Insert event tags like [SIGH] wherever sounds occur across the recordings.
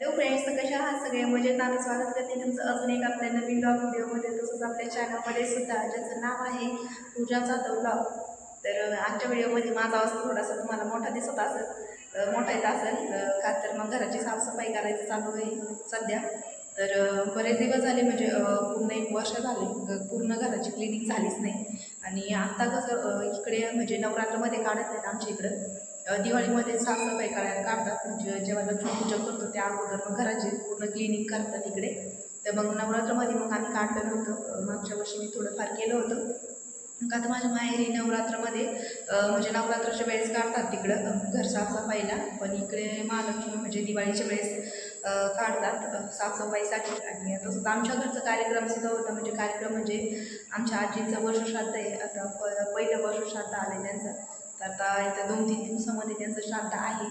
Hello friends तर कशा आहात सगळे? मजेत? आम्ही स्वागत करते तुमचं अजून एक आपल्या नवीन ब्लॉग व्हिडिओमध्ये. तसंच आपल्या चॅनलमध्ये सुद्धा. ज्याचं नाव आहे पूजा जाधव ब्लॉग तर आजच्या व्हिडिओमध्ये माझा आवाज थोडासा तुम्हाला मोठा दिसत असेल मोठा येत असेल का तर मग घराची साफसफाई करायचं चालू आहे सध्या. तर बरेच दिवस झाले म्हणजे पूर्ण एक वर्ष झाले पूर्ण घराची क्लिनिक झालीच नाही. आणि आत्ता कसं इकडे म्हणजे नवरात्रमध्ये काढत नाहीत आमच्या इकडं. दिवाळीमध्ये साफसफाई करायला काढतात. म्हणजे जेव्हा लक्ष्मीपूजन करतो त्या अगोदर मग घराचे पूर्ण क्लिनिक करतात इकडे. तर मग नवरात्रमध्ये मग आम्ही काढलं नव्हतं मागच्या वर्षी मी थोडंफार केलं होतं. का तर माझ्या माहेरी नवरात्रामध्ये म्हणजे नवरात्राच्या वेळेस काढतात तिकडं घर साफसफाईला. पण इकडे महालक्ष्मी म्हणजे दिवाळीच्या वेळेस काढतात साफसफाईसाठी. आणि तसंच आमच्या घरचं कार्यक्रमसुद्धा होता. म्हणजे कार्यक्रम म्हणजे आमच्या आजीचं वर्षश्राद्ध आहे. आता प पहिलं वर्षश्राद्ध आलं त्यांचं. आता इथं दोन तीन दिवसामध्ये त्यांचं श्राद्ध आहे.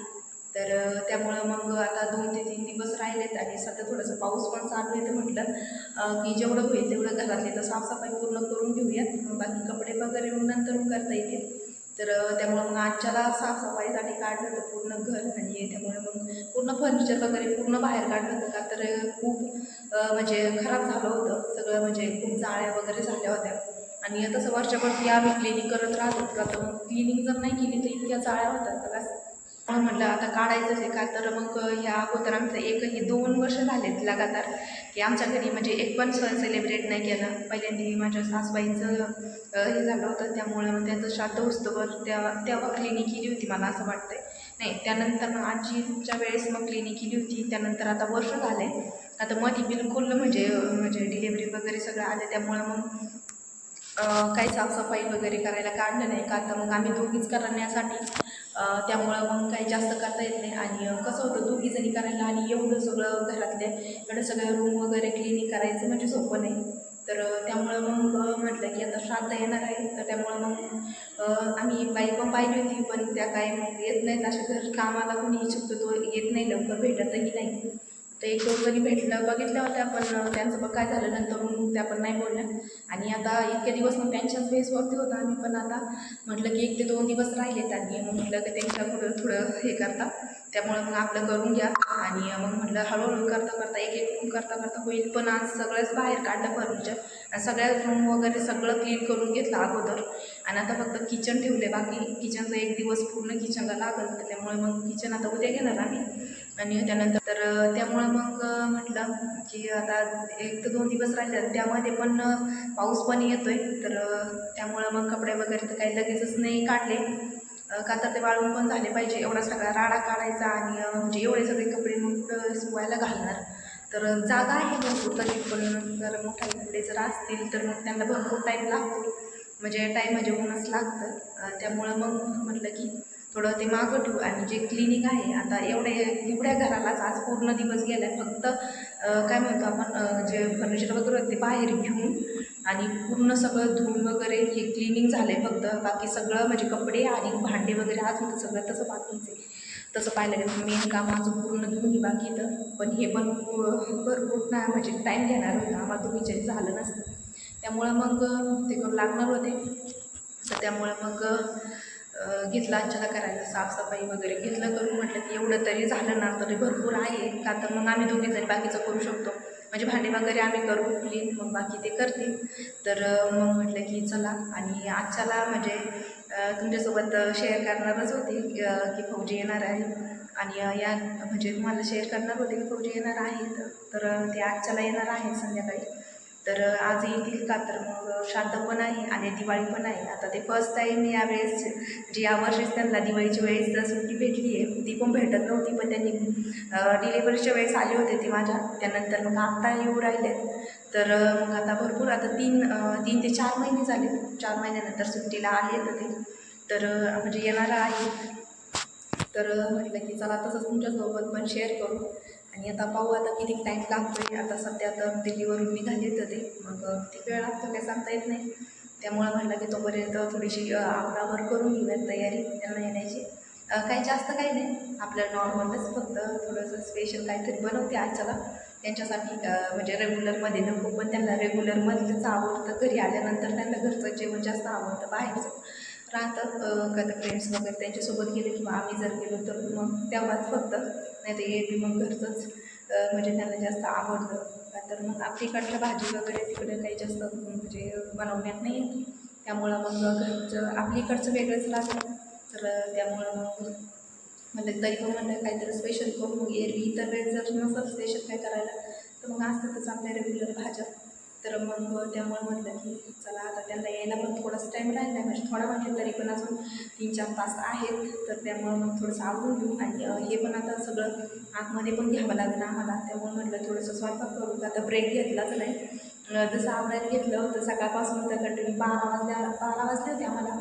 तर त्यामुळं मग आता दोन ते तीन दिवस राहिलेत आणि सध्या थोडंसं पाऊस पण चालू आहे तर म्हटलं की जेवढं होईल तेवढं घरातले तर साफसफाई पूर्ण करून घेऊयात. मग बाकी कपडे वगैरे मग नंतर करता येतील. तर त्यामुळं मग आजच्याला साफसफाईसाठी काढलं होतं पूर्ण घर आणि त्यामुळे मग पूर्ण फर्निचर वगैरे पूर्ण बाहेर काढलं होतं का? तर खूप म्हणजे खराब झालं होतं. सगळं म्हणजे खूप जाळ्या वगैरे झाल्या होत्या. आणि तसं वर्षभर आम्ही क्लिनिक करत राहतो. का तर मग क्लिनिक जर नाही केली तर इतक्या जाळ्या होतात का बस? म्हणून म्हटलं आता काढायचंच आहे का? तर मग ह्या अगोदर आमचं एकही दोन वर्ष झालेत लगातार की आमच्या घरी म्हणजे एक पण सण सेलिब्रेट नाही केला. पहिल्यांदा माझ्या सासूबाईंचं हे झालं होतं. त्यामुळे मग त्यांचं श्राद्ध उत्सवर तेव्हा तेव्हा क्लिनिक केली होती मला असं वाटतंय. नाही त्यानंतर मग आजीच्या वेळेस मग क्लिनिक केली होती. त्यानंतर आता वर्ष झाले आता मध्ये बिलकुल म्हणजे म्हणजे डिलेवरी वगैरे सगळं आले. त्यामुळं मग काही साफसफाई वगैरे करायला काढलं नाही का? तर मग आम्ही दोघीच करण्यासाठी त्यामुळं मग काही जास्त करता येत नाही. आणि कसं होतं दोघी जणी करायला आणि एवढं सगळं घरातले एवढं सगळं रूम वगैरे क्लिनिंग करायचं म्हणजे सोपं नाही. तर त्यामुळं मग म्हटलं की आता श्राद्ध येणार आहे. तर त्यामुळं मग आम्ही बाई पण पाहिली होती पण त्या काय मग येत नाहीत. अशा घर कामाला कोणी शक्यतो येत नाही लवकर भेटतही नाही. तर एक दोन जणी भेटलं बघितल्या होत्या पण त्यांचं मग काय झालं नंतर मग त्या पण नाही बोलल्या आणि आता इतके दिवस मग त्यांच्याच बेसवरती होता आम्ही पण आता म्हटलं की एक ते दोन दिवस राहिलेत आणि पुढं थोडं हे करता. त्यामुळं मग आपलं करून घ्या. आणि मग म्हटलं हळूहळू करता करता एक एक रूम करता करता होईल. पण आज सगळंच बाहेर काढलं फर्निचर आणि सगळ्याच रूम वगैरे सगळं क्लीन करून घेतलं अगोदर. आणि आता फक्त किचन ठेवले बाकी. किचनचा एक दिवस पूर्ण किचनला लागल. तर त्यामुळे मग किचन आता उद्या घेणार आम्ही. आणि त्यानंतर तर त्यामुळे मग म्हटलं की आता एक ते दोन दिवस राहिले त्यामध्ये पण पाऊस पण येतोय. तर त्यामुळं मग कपडे वगैरे तर काही लगेचच नाही काढले. अ, का तर ते वाळून पण झाले पाहिजे. एवढा सगळा राडा काढायचा आणि म्हणजे एवढे सगळे कपडे मग कुठं सुकवायला घालणार. तर जागा आहे भरपूर तरी पण जर मोठे कपडे जर असतील तर मग त्यांना भरपूर टाईम लागतो. म्हणजे टाईम म्हणजे ऊनच लागतं. त्यामुळं मग म्हटलं की थोडं ते मागं ठेवू. आणि जे क्लिनिक आहे आता एवढे एवढ्या घरालाच आज पूर्ण दिवस गेला फक्त काय म्हणतो आपण जे फर्निचर वगैरे होते ते बाहेर घेऊन आणि पूर्ण सगळं धुवून वगैरे हे क्लिनिंग झालं आहे फक्त. बाकी सगळं म्हणजे कपडे आणि भांडे वगैरे आज होतं सगळं तसं बाकीच आहे. तसं पाहिलं गेलं मेन काम माझं पूर्ण धुवून बाकी तर पण हे पण भरपूर ना म्हणजे टाईम घेणार होता. आम्हाला तुम्ही झालं नसतं. त्यामुळं मग ते करून लागणार होते. तर त्यामुळं मग घेतलं आजच्याला करायला. साफसफाई वगैरे घेतलं करून म्हटलं की एवढं तरी झालं ना तरी भरपूर आहे. का तर मग आम्ही दोघी जरी बाकीचं करू शकतो. म्हणजे भांडे वगैरे आम्ही करू क्लीन मग बाकी ते करतील. तर मग म्हटलं की चला. आणि आजच्याला म्हणजे तुमच्यासोबत शेअर करणारच होते की फौजी येणार आहे. आणि या म्हणजे तुम्हाला शेअर करणार होते की फौजी येणार आहेत. तर ते आजच्याला येणार आहेत संध्याकाळी. तर आज येतील का? तर मग शांत पण आहे आणि दिवाळी पण आहे. आता ते फर्स्ट टाईम यावेळेस म्हणजे यावर्षीच त्यांना दिवाळीच्या वेळेस जर सुट्टी भेटली आहे ती पण भेटत नव्हती पण त्यांनी डिलेवरीच्या वेळेस आले होते ते माझ्या. त्यानंतर मग आत्ता येऊ राहिलेत. तर मग आता भरपूर आता तीन तीन ते चार महिने झाले. चार महिन्यानंतर सुट्टीला आले तर ते. तर म्हणजे येणार आहे. तर म्हटलं की चला तसंच तुमच्यासोबत पण शेअर करू. आणि आता पाहू आता किती टाईम लागतोय. आता सध्या तर दिल्लीवरून निघाले तर ते. मग किती वेळ लागतो काय सांगता येत नाही. त्यामुळं म्हटलं की तोपर्यंत थोडीशी आवरावर करून घेऊयात तयारी त्यांना येण्याची. काही जास्त काही नाही. आपलं नॉर्मलच फक्त थोडंसं स्पेशल काहीतरी बनवते आजच्याला. त्यांच्यासाठी म्हणजे रेग्युलरमध्ये नको पण त्यांना रेग्युलरमधलंच आवडतं. घरी आल्यानंतर त्यांना घरचं जेवण जास्त आवडतं बाहेरचं. राहतात कधी फ्रेंड्स वगैरे त्यांच्यासोबत गेले किंवा आम्ही जर गेलो तर मग तेव्हाच फक्त नाही तर बी मग घरचंच म्हणजे त्यांना जास्त आवडतं. तर मग आपलीकडच्या भाजी वगैरे तिकडे काही जास्त म्हणजे बनवण्यात नाही येत. त्यामुळं मग घरचं आपलीकडचं वेगळंच लागतं. तर त्यामुळं मग म्हणजे तरी पण म्हणलं काहीतरी स्पेशल करून मग एरवी इतर वेळेस जर नसेल स्पेशल काय करायला तर मग असतातच आपल्या रेग्युलर भाज्या. तर मग त्यामुळे म्हटलं की चला आता त्यांना यायला पण थोडासा टाईम राहिला आहे म्हणजे थोडा म्हणजे तरी पण अजून तीन चार तास आहेत. तर त्यामुळे मग थोडंसं आवडून घेऊ. आणि हे पण आता सगळं आतमध्ये पण घ्यावं लागेल आम्हाला. त्यामुळे म्हटलं थोडंसं स्वयंपाक करू. आता ब्रेक घेतलाच नाही. जसं आवडायला घेतलं तर सकाळपासून तर कंटिन्यू बारा वाजल्या बारा वाजले होते आम्हाला.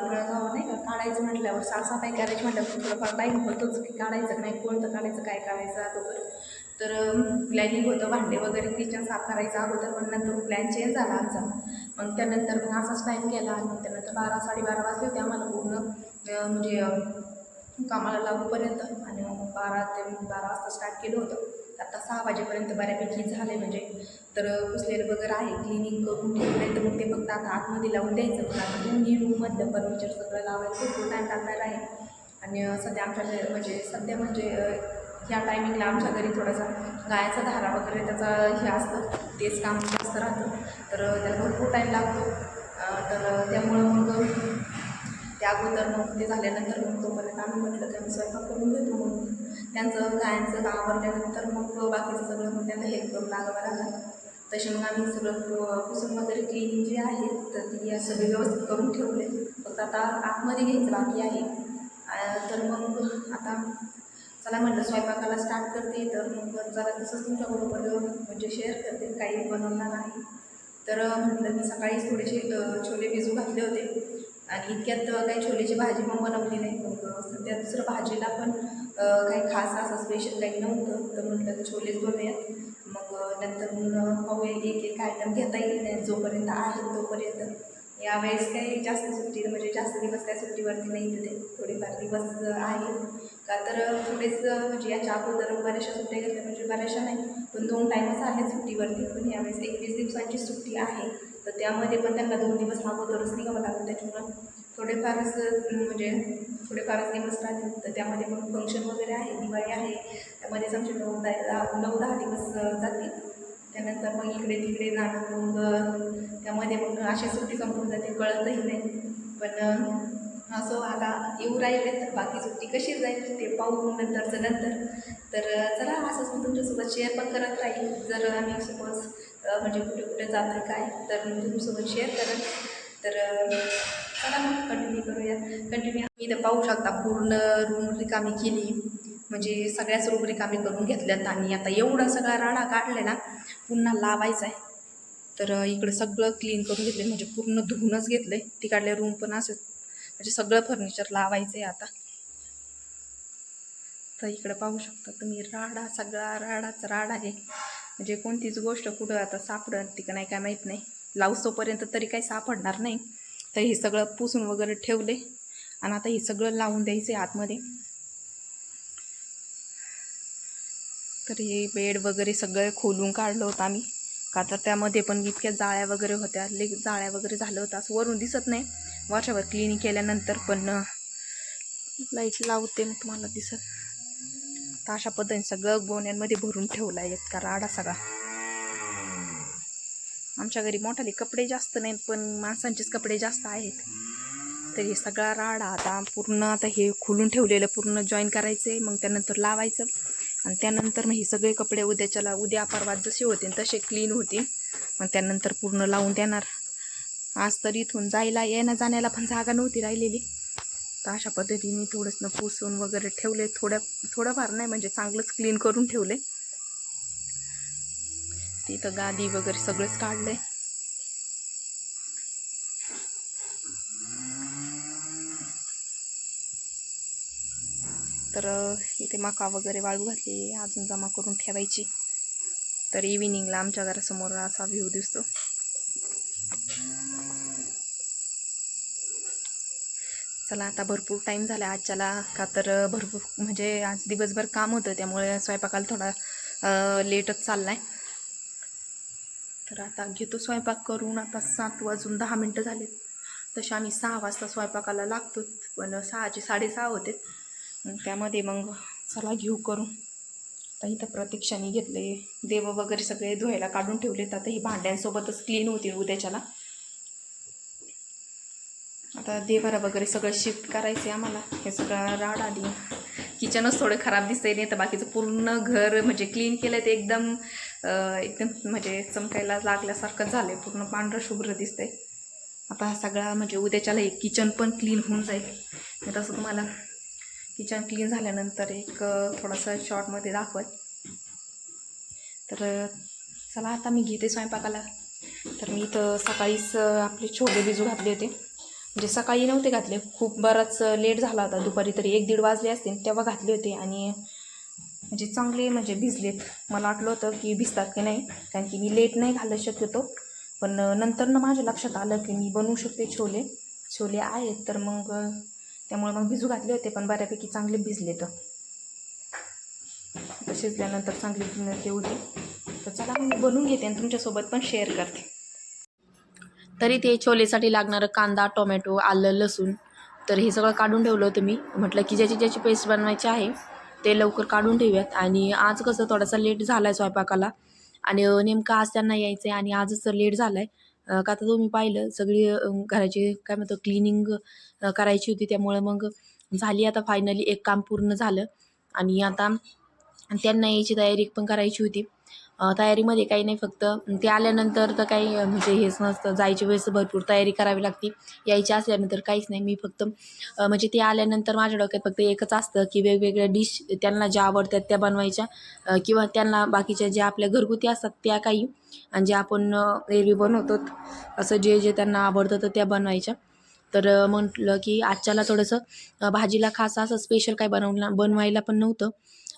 पूर्ण गाव नाही का काढायचं म्हटल्यावर साफसफाई करायचं म्हटल्यावर थोडंफार टाईम होतोच. की काढायचं नाही कोणतं काढायचं काय काढायचं अगोदर. तर प्लॅनिंग होतं भांडे वगैरे किचन साफ करायचं अगोदर पण नंतर प्लॅन चेंज झाला आमचा. मग त्यानंतर मग असाच टाईम केला आणि मग त्यानंतर बारा साडेबारा वाजले होते आम्हाला पूर्ण म्हणजे कामाला लागूपर्यंत. आणि मग बारा ते बारा वाजता स्टार्ट केलं होतं. आता सहा वाजेपर्यंत बऱ्यापैकी झाले म्हणजे. तर पुसलेलं वगैरे आहे? क्लिनिंग करून ठेवपर्यंत तर मग ते फक्त आता आतमध्ये लावून द्यायचं. पण आता दोन्ही रूममधलं फर्निचर सगळं लावायचं खूप टाईम लागणार आहे. आणि सध्या आमच्याकडे म्हणजे सध्या म्हणजे ह्या टायमिंगला आमच्या घरी थोडासा गायाचा धारा वगैरे त्याचा हे असतं तेच काम जास्त राहतं. तर त्याला भरपूर टाईम लागतो. तर त्यामुळं मग त्या अगोदर मग ते झाल्यानंतर मग तोपर्यंत आम्ही म्हटलं की आम्ही स्वयंपाक करून घेतो म्हणून. त्यांचं गायांचं आवरल्यानंतर मग बाकीचं सगळं मग त्यांना हेल्प करून लागावं लागलं. तसे मग आम्ही सगळं पुसून वगैरे क्लिनिंग जे आहे तर ती सगळे व्यवस्थित करून ठेवले. फक्त आता आतमध्ये घ्यायचं बाकी आहे. तर मग आता चला म्हटलं स्वयंपाकाला स्टार्ट करते तर मग चला तसंच तुमच्याबरोबर म्हणजे शेअर करते. काही बनवणार नाही तर म्हटलं मी सकाळीच थोडेसे छोले भिजू घातले होते. आणि इतक्यात काही छोलेची भाजी पण बनवली नाही. मग सध्या दुसरं भाजीला पण काही खास असं स्पेशल काही नव्हतं. तर म्हटलं छोलेच बनवूयात. मग नंतर मग पाहूया एक एक आयटम घेता येईल नाही जोपर्यंत आहेत तोपर्यंत. यावेळेस काही जास्त सुट्टी म्हणजे जास्त दिवस काही सुट्टीवरती नाही तिथे थोडेफार दिवस अ, आहेत का तर थोडेच अ, म्हणजे याच्या अगोदर बऱ्याचशा सुट्ट्या घेतल्या म्हणजे बऱ्याचशा नाही पण दोन टाईमच आहेत सुट्टीवरती. पण यावेळेस एकवीस दिवसांची सुट्टी आहे तर त्यामध्ये पण त्यांना दोन दिवस अगोदरच निघावं लागतं. त्याच्यामुळं थोडेफारच म्हणजे थोडेफारच दिवस राहतील. तर त्यामध्ये पण फंक्शन वगैरे आहे दिवाळी आहे. त्यामध्येच आमचे नऊ दहा नऊ दहा दिवस जातील. त्यानंतर मग इकडे तिकडे जाणं मग त्यामध्ये मग अशी सुट्टी संपून जाते कळतही नाही. पण असो आता येऊ राहिले तर बाकी सुट्टी कशी जाईल ते पाहू नंतरचं नंतर. तर चला असंच मी तुमच्यासोबत शेअर पण करत राहील जर आम्ही सपोज म्हणजे कुठे कुठे जातो आहे काय तर मी तुमच्यासोबत शेअर करत. तर चला मग कंटिन्यू करूया. कंटिन्यू मी इथं पाहू शकता पूर्ण रूम रिकामी केली. म्हणजे सगळ्याच रूम रिकामी करून घेतल्यात आणि आता एवढा सगळा राडा काढले ना पुन्हा लावायचा आहे तर इकडं सगळं क्लीन करून घेतलं म्हणजे पूर्ण धुवूनच घेतलं आहे तिकडल्या रूम पण असं म्हणजे सगळं फर्निचर लावायचं आहे आता. तर इकडं पाहू शकता तुम्ही राडा सगळा राडाच राड आहे. म्हणजे कोणतीच गोष्ट कुठं आता सापडत ती का नाही काय माहीत नाही. लावसोपर्यंत तरी काही सापडणार नाही. तर हे सगळं पुसून वगैरे ठेवले. आणि आता हे सगळं लावून द्यायचं आहे आतमध्ये. तर हे बेड वगैरे सगळं खोलून काढलं होतं आम्ही. का तर त्यामध्ये पण इतक्या जाळ्या वगैरे होत्या. ले जाळ्या वगैरे झालं होतं. असं वरून दिसत नाही. वर्षभर क्लिनिंग केल्यानंतर पण लाइट लावते मग तुम्हाला दिसत. तर अशा पद्धतीने सगळं गोण्यांमध्ये भरून ठेवला आहे का राडा सगळा. आमच्या घरी मोठाले कपडे जास्त नाहीत पण माणसांचेच कपडे जास्त आहेत. तर हे सगळा राडा आता पूर्ण आता हे खोलून ठेवलेलं पूर्ण जॉईन करायचं आहे मग त्यानंतर लावायचं. आणि त्यानंतर मग हे सगळे कपडे उद्याच्याला उद्या परवा जसे होते तसे क्लीन होतील. मग त्यानंतर पूर्ण लावून देणार. आज तर इथून जायला येण्या जाण्याला पण जागा नव्हती राहिलेली. तर अशा पद्धतीने थोडंसं पुसून वगैरे ठेवले. थोड्या थोडंफार नाही म्हणजे चांगलंच क्लीन करून ठेवले. तिथं गादी वगैरे सगळंच काढलंय. तर इथे मका वगैरे वाळू घातली. अजून जमा करून ठेवायची. तर इव्हिनिंगला आमच्या घरासमोर असा व्ह्यू दिसतो. चला आता भरपूर टाईम झाला. आजच्याला का तर भरपूर म्हणजे आज दिवसभर काम होतं त्यामुळे स्वयंपाकाला थोडा लेटच चालला आहे तर आता घेतो स्वयंपाक करून. आता सात वाजून दहा मिनटं झाले तसे आम्ही सहा वाजता स्वयंपाकाला लागतो पण सहाचे साडेसहा होते त्यामध्ये मग चला घेऊ करून. आता इथं प्रतीक्षाने घेतले. देव वगैरे सगळे धुवायला काढून ठेवलेत. आता ही भांड्यांसोबतच क्लीन होतील उद्याच्याला. आता देवारा वगैरे सगळं शिफ्ट करायचं आहे आम्हाला. हे सगळं राड आली. किचनच थोडं खराब दिसतंय नाही तर बाकीचं पूर्ण घर म्हणजे क्लीन केलं ते एकदम एकदम म्हणजे चमकायला लागल्यासारखं झालं आहे पूर्ण पांढरं शुभ्र दिसतंय. आता हा सगळा म्हणजे उद्याच्याला एक किचन पण क्लीन होऊन जाईल. मी तसं तुम्हाला किचन क्लीन झाल्यानंतर एक थोडंसं थोडासा शॉर्टमध्ये दाखवत तर चला आता मी घेते स्वयंपाकाला. तर मी इथं सकाळीच आपले छोले बिजू घातले होते. म्हणजे सकाळी नव्हते घातले. खूप बराच लेट झाला होता. दुपारी तरी एक दीड वाजले असतील तेव्हा घातले होते आणि म्हणजे चांगले म्हणजे भिजलेत. मला वाटलं होतं की भिजतात की नाही कारण की मी लेट नाही घालत शक्यतो पण नंतर ना माझ्या लक्षात आलं की मी बनवू शकते छोले. छोले आहेत तर मग त्यामुळे मग भिजू घातले होते पण बऱ्यापैकी चांगले भिजले तर शिजल्यानंतर चांगले ते होते तर चला मी बनवून घेते आणि तुमच्यासोबत पण शेअर करते. तरी ते छोलेसाठी लागणारं कांदा टोमॅटो आलं लसूण तर हे सगळं काढून ठेवलं होतं मी. म्हटलं की ज्याची ज्याची पेस्ट बनवायची आहे ते लवकर काढून ठेवूयात. आणि आज कसं थोडासा लेट झाला आहे स्वयंपाकाला. आणि नेमकं आज त्यांना यायचं आहे आणि आजच तर लेट झाला आहे का तर तुम्ही पाहिलं सगळी घराची काय म्हणतो क्लिनिंग करायची होती. त्यामुळे मग झाली आता फायनली एक काम पूर्ण झालं. आणि आता त्यांना यायची तयारी पण करायची होती. तयारीमध्ये काही नाही फक्त. ते आल्यानंतर तर काही म्हणजे हेच नसतं. जायच्या वेळेस भरपूर तयारी करावी लागते. यायची असल्यानंतर काहीच नाही. मी फक्त म्हणजे ते आल्यानंतर माझ्या डोक्यात फक्त एकच असतं की वेगवेगळ्या डिश त्यांना ज्या आवडतात त्या बनवायच्या. किंवा त्यांना बाकीच्या ज्या आपल्या घरगुती असतात त्या काही. आणि ज्या आपण एरवी बनवतो असं जे जे त्यांना आवडतं तर त्या बनवायच्या. तर म्हटलं की आजच्याला थोडंसं भाजीला खास असं स्पेशल काय बनवला बनवायला पण नव्हतं.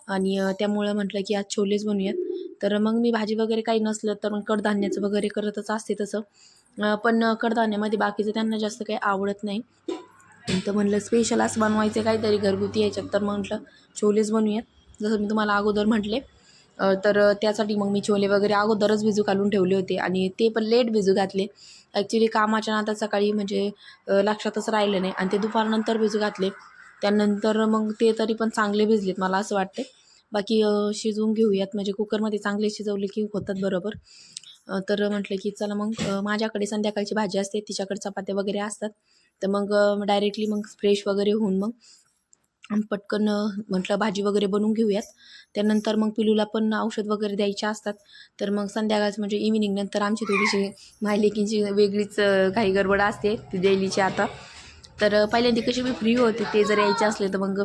आणि त्यामुळं म्हटलं की आज छोलेच बनवूयात. तर मग मी भाजी वगैरे काही नसलं तर मग कडधान्याचं वगैरे करतच असते तसं. पण कडधान्यामध्ये बाकीचं त्यांना जास्त काही आवडत नाही. तर म्हटलं स्पेशल असं बनवायचं काहीतरी घरगुती याच्यात. तर म्हटलं छोलेच बनवूयात. जसं मी तुम्हाला अगोदर म्हटले. तर त्यासाठी मग मी छोले वगैरे अगोदरच भिजू घालून ठेवले होते. आणि ते पण लेट भिजू घातले. ॲक्च्युली कामाच्या नाता सकाळी म्हणजे लक्षातच राहिलं नाही. आणि ते दुपारनंतर भिजू घातले. त्यानंतर मग ते तरी पण चांगले भिजलेत मला असं वाटते बाकी शिजवून घेऊयात. म्हणजे कुकरमध्ये चांगले शिजवले की होतात बरोबर. तर म्हटलं की चला मग माझ्याकडे संध्याकाळची भाजी असते तिच्याकडे चपात्या वगैरे असतात. तर मग डायरेक्टली मग फ्रेश वगैरे होऊन मग पटकन म्हटलं भाजी वगैरे बनवून घेऊयात. त्यानंतर मग पिलूला पण औषध वगैरे द्यायचे असतात. तर मग संध्याकाळचं म्हणजे इव्हिनिंग नंतर आमची थोडीशी मायलेकींची वेगळीच काही घाई गडबड असते ती डेलीची आता. तर पहिल्यांदा कशी मी फ्री होते ते जर यायचे असले तर मग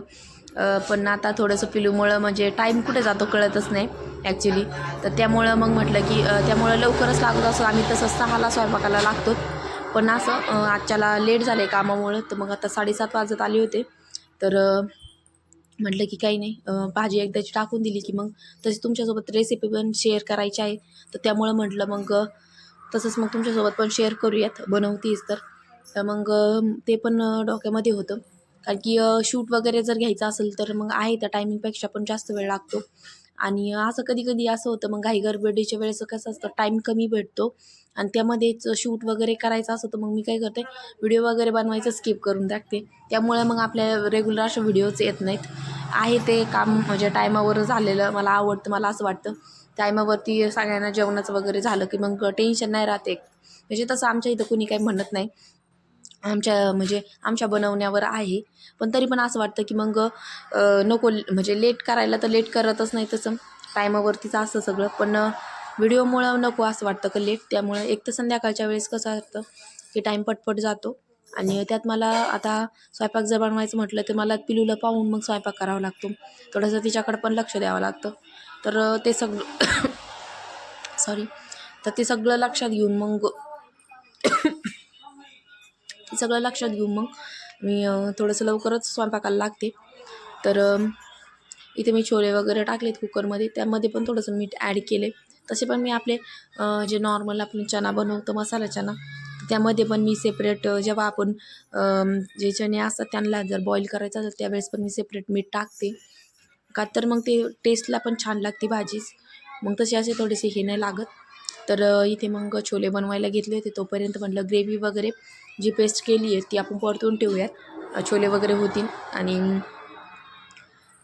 पण आता थोडंसं पिलूमुळं म्हणजे टाईम कुठे जातो कळतच नाही ॲक्च्युली तर त्यामुळं मग म्हटलं की त्यामुळं लवकरच लागत असं आम्ही तसं सहाला स्वयंपाकाला लागतो. पण असं आजच्याला लेट झालं आहे कामामुळं तर मग आता साडेसात वाजत आले होते. तर म्हटलं की काही नाही भाजी एकदाची टाकून दिली की मग तशी तुमच्यासोबत रेसिपी पण शेअर करायची आहे. तर त्यामुळं म्हटलं मग तसंच मग तुमच्यासोबत पण शेअर करूयात बनवतीच तर. तर मग ते पण डोक्यामध्ये होतं. कारण की शूट वगैरे जर घ्यायचं असेल तर मग आहे त्या टायमिंगपेक्षा पण जास्त वेळ लागतो. आणि असं कधी कधी असं होतं मग घाई गडबडीच्या वेळेचं कसं असतं टाईम कमी भेटतो. आणि त्यामध्येच शूट वगैरे करायचं असं तर मग मी काय करते व्हिडिओ वगैरे बनवायचं स्किप करून टाकते. त्यामुळे मग आपल्या रेग्युलर अशा व्हिडिओज येत नाहीत. आहे ते काम म्हणजे टायमावर झालेलं मला आवडतं मला असं वाटतं. टायमावरती सगळ्यांना जेवणाचं वगैरे झालं की मग टेन्शन नाही राहते म्हणजे तसं आमच्या इथं कुणी काही म्हणत नाही. आमच्या म्हणजे आमच्या बनवण्यावर आहे. पण तरी पण असं वाटतं की मग नको म्हणजे लेट करायला तर लेट करतच नाही तसं. टायमावरतीच असतं सगळं. पण व्हिडिओमुळं नको असं वाटतं का लेट त्यामुळं एक तर संध्याकाळच्या वेळेस कसं असतं की टाईम पटपट जातो. आणि त्यात मला आता स्वयंपाक जर बनवायचं म्हटलं तर मला पिलूला पाहून मग स्वयंपाक करावा लागतो. थोडंसं तिच्याकडं पण लक्ष द्यावं लागतं. तर ते सगळं [COUGHS] सॉरी तर ते सगळं लक्षात घेऊन मग सगळं लक्षात घेऊन मग मी थोडंसं लवकरच स्वयंपाकाला लागते. तर इथे मी छोले वगैरे टाकलेत कुकरमध्ये. त्यामध्ये पण थोडंसं मीठ ॲड केले. तसे पण मी आपले जे नॉर्मल आपण चना बनवतो मसाला चना त्यामध्ये पण मी सेपरेट जेव्हा आपण जे चणे असतात त्यांना जर बॉईल करायचं असेल त्यावेळेस पण मी सेपरेट मीठ टाकते. का तर मग ते टेस्टला पण छान लागते भाजीच. मग तसे असे थोडेसे हे नाही लागत. तर इथे मग छोले बनवायला घेतले होते तोपर्यंत म्हटलं ग्रेव्ही वगैरे जी पेस्ट केली आहे ती आपण परतून ठेवूयात. छोले वगैरे होतील आणि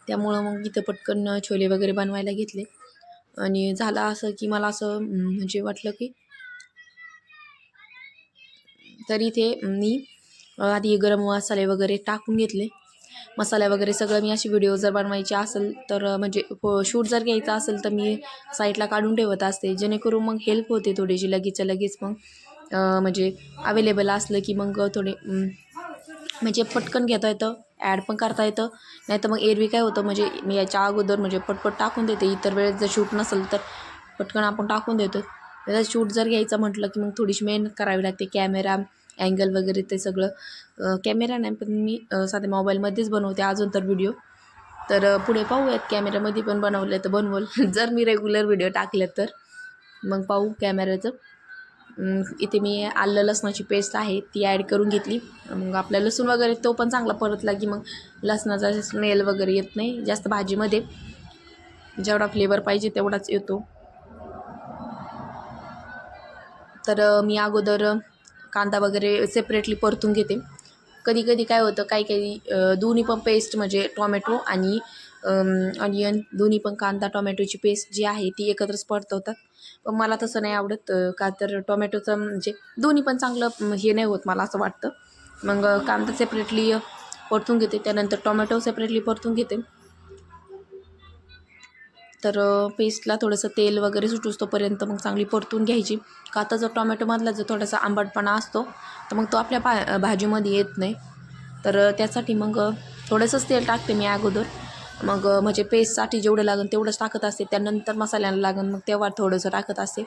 त्यामुळं मग इथं पटकन छोले वगैरे बनवायला घेतले. आणि झालं असं की मला असं म्हणजे वाटलं की तर इथे मी आधी गरम मसाले वगैरे टाकून घेतले. मसाला वगैरे सगळं मी अशी व्हिडिओ जर बनवायची असेल तर म्हणजे शूट जर घ्यायचा असेल तर मी साईडला काढून ठेवत असते. जेणेकरून मग हेल्प होते थोडीशी लगेचच्या लगेच मग. म्हणजे अवेलेबल असलं की मग थोडे म्हणजे पटकन घेता येतं ॲड पण करता येतं. नाही तर मग एरवी काय होतं म्हणजे मी याच्या अगोदर म्हणजे पटपट टाकून देते. इतर वेळेस जर शूट नसेल तर पटकन आपण टाकून देतो. त्याचा शूट जर घ्यायचं म्हटलं की मग थोडीशी मेहनत करावी लागते. कॅमेरा अँगल वगैरे ते सगळं. कॅमेरा नाही पण मी साध्या मोबाईलमध्येच बनवते अजून तर व्हिडिओ तर पुढे पाहूयात. कॅमेऱ्यामध्ये पण बनवलं तर [LAUGHS] बनवल. जर मी रेग्युलर व्हिडिओ टाकले तर. मग पाहू कॅमेऱ्याचं इथे मी आलं लसणाची पेस्ट आहे ती ॲड करून घेतली. मग आपला लसूण वगैरे तो पण चांगला परतला की मग लसणाचा स्मेल वगैरे येत नाही जास्त भाजीमध्ये. जेवढा फ्लेवर पाहिजे तेवढाच येतो. तर मी अगोदर कांदा वगैरे सेपरेटली परतून घेते. कधी कधी काय होतं काही काही दोन्ही पण पेस्ट म्हणजे टॉमॅटो आणि ऑनियन दोन्ही पण कांदा टॉमॅटोची पेस्ट जी आहे ती एकत्रच परतवतात. पण मला तसं नाही आवडत. का तर टोमॅटोचं म्हणजे दोन्ही पण चांगलं हे नाही होत मला असं वाटतं. मग अ, कांदा सेपरेटली परतून घेते. त्यानंतर टोमॅटो सेपरेटली परतून घेते. तर पेस्टला थोडंसं तेल वगैरे सुटूचतोपर्यंत मग चांगली परतून घ्यायची. का आता जो टोमॅटोमधला जो थोडासा आंबटपणा असतो तर मग तो आपल्या पा भाजीमध्ये येत नाही. तर त्यासाठी मग थोडंसंच तेल टाकते मी अगोदर. मग म्हणजे पेस्टसाठी जेवढं लागेल तेवढंच टाकत असते. त्यानंतर मसाल्याला लागेल मग तेव्हा थोडंसं टाकत असते.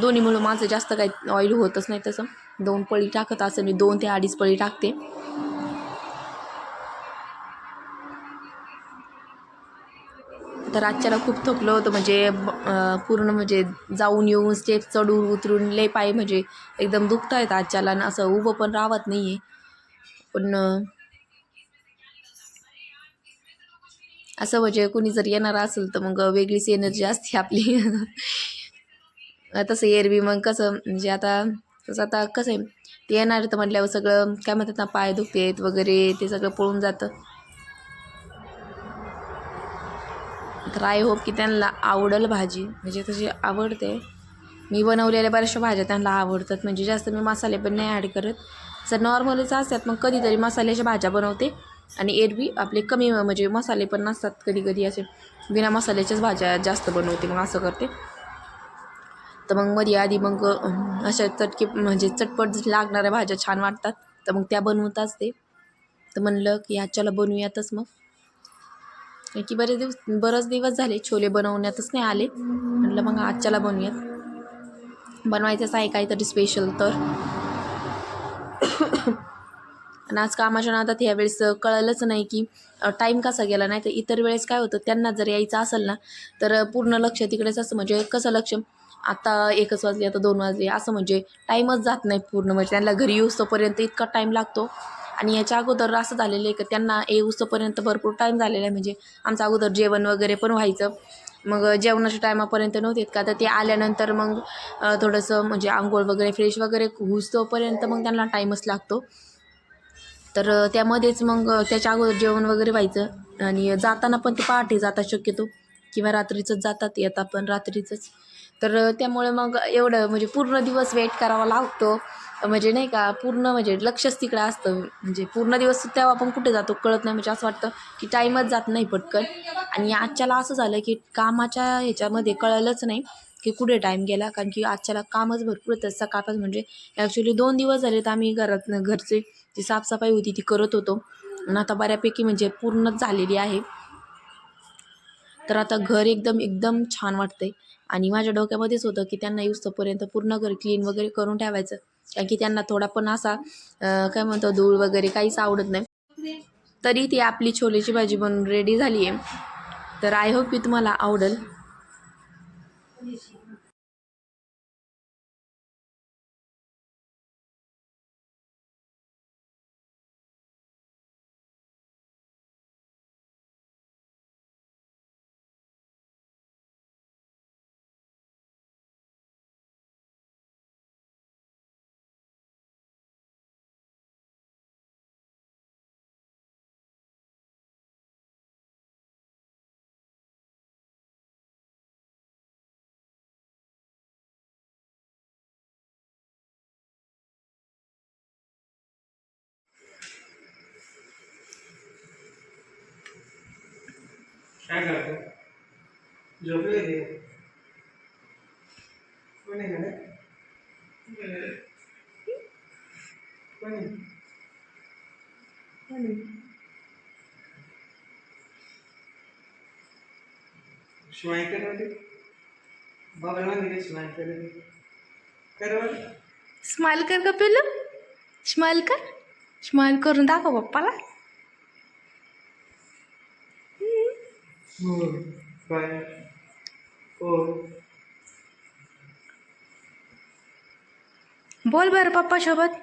दोन्ही मिळून माझं जास्त काही ऑइल होतच नाही तसं. दोन पळी टाकत असते मी दोन ते अडीच पळी टाकते. तर आजच्याला खूप थकलं होतं म्हणजे पूर्ण म्हणजे जाऊन येऊन स्टेप चढून उतरून लय पाय म्हणजे एकदम दुखत आहेत आजच्याला असं उभं पण राहत नाही आहे पण असं म्हणजे कुणी जर येणार असेल तर मग वेगळीच एनर्जी असते आपली. तसं एरवी मग कसं म्हणजे आता तसं आता कसं आहे ते येणार तर म्हटल्यावर सगळं काय म्हणतात ना पाय दुखतेत वगैरे ते सगळं पळून जातं. तर आय होप की त्यांना आवडेल भाजी म्हणजे तशी आवडते. मी बनवलेल्या बऱ्याचशा भाज्या त्यांना आवडतात म्हणजे जास्त मी मसाले पण नाही ॲड करत. जर नॉर्मलच असतात मग कधीतरी मसाल्याच्या भाज्या बनवते. आणि एरवी आपले कमी म्हणजे मसाले पण नसतात कधी कधी असे. बिना मसाल्याच्याच भाज्या जास्त बनवते मग असं करते. तर मग मध्ये आधी मग अशा चटके म्हणजे चटपट लागणाऱ्या भाज्या छान वाटतात तर मग त्या बनवताच ते. तर म्हणलं की आजच्याला बनवूयातच मग. की बरेच दिवस बरेच दिवस झाले छोले बनवण्यातच नाही आले. म्हटलं मग आजच्याला बनवूयात. बनवायचंच आहे काहीतरी स्पेशल तर. आणि आज कामाच्या नादात यावेळेस कळलंच नाही की टाईम कसा गेला. नाही तर इतर वेळेस काय होतं त्यांना जर यायचं असेल ना तर पूर्ण लक्ष तिकडेच असं म्हणजे कसं लक्ष? आता एकच वाजले आता दोन वाजले. असं म्हणजे टाईमच जात नाही पूर्ण. म्हणजे त्यांना घरी येऊस तोपर्यंत इतका टाईम लागतो. आणि याच्या अगोदर असं झालेलं आहे की त्यांना येऊस्तोपर्यंत भरपूर टाईम झालेला आहे. म्हणजे आमचं अगोदर जेवण वगैरे पण व्हायचं. मग जेवणाच्या टायमापर्यंत नव्हते का तर ते आल्यानंतर मग थोडंसं म्हणजे आंघोळ वगैरे फ्रेश वगैरे घुसतोपर्यंत मग त्यांना टाईमच लागतो. तर त्यामध्येच मग त्याच्या अगोदर जेवण वगैरे व्हायचं. आणि जाताना पण ते पहाटे जातात शक्यतो. किंवा रात्रीचंच जातात येतात पण रात्रीचंच. तर त्यामुळे मग एवढं म्हणजे पूर्ण दिवस वेट करावा लागतो. म्हणजे नाही का पूर्ण म्हणजे लक्षच तिकडं असतं. म्हणजे पूर्ण दिवस तेव्हा आपण कुठे जातो कळत नाही. म्हणजे असं वाटतं की टाईमच जात नाही पटकन. आणि आजच्याला असं झालं की कामाच्या ह्याच्यामध्ये कळलंच नाही की कुठे टाईम गेला. कारण की आजच्याला कामच भरपूर होतं. सकाळपास म्हणजे ॲक्च्युली दोन दिवस झाले तर आम्ही घरात घरचे. जी साफसफाई होती ती करत होतो. आणि आता बऱ्यापैकी म्हणजे पूर्णच झालेली आहे. तर आता घर एकदम एकदम छान वाटतंय. आणि माझ्या डोक्यामध्येच होतं की त्यांना युस्तपर्यंत पूर्ण घर क्लीन वगैरे करून ठेवायचं. कारण की त्यांना थोडा पण असा काय म्हणतो धूळ वगैरे काहीच आवडत नाही. तरी ती आपली छोलेची भाजी बनून रेडी झाली आहे तर आय होप की तुम्हाला आवडेल. काय करतो झोपले ते कोणी आहे कोणी? कोणी? आहे? कोण आहे? शिवाय करते बाबा मध्ये शिवाय करते कर स्माइल कर का पिल्लू स्माइल कर. स्माईल करून दाखव पप्पाला. हो काय हो बोल बरं पप्पा सोबत.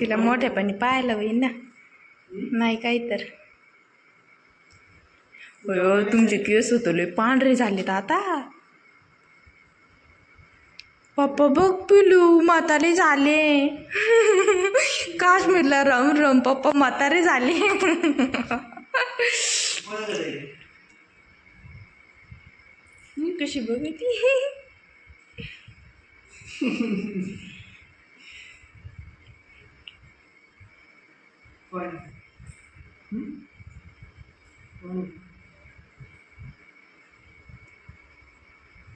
तिला मोठेपणी पाहायला होईल ना. नाही काही तर. तुमचे केस होतले पांढरे झालेत आता. पप्पा बघ पिलू म्हातारे झाले. काश्मीरला राहून राहून पप्पा म्हातारे झाले. मी कशी बघती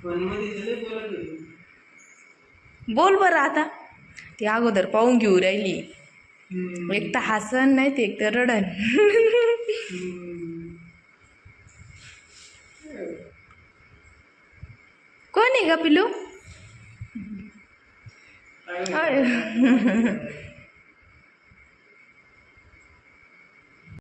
पण मध्ये बोल बरं आता. ती अगोदर पाहून घेऊ राहिली. एक तर हसन नाही ते एक तर रडन कोण आहे का पिलू.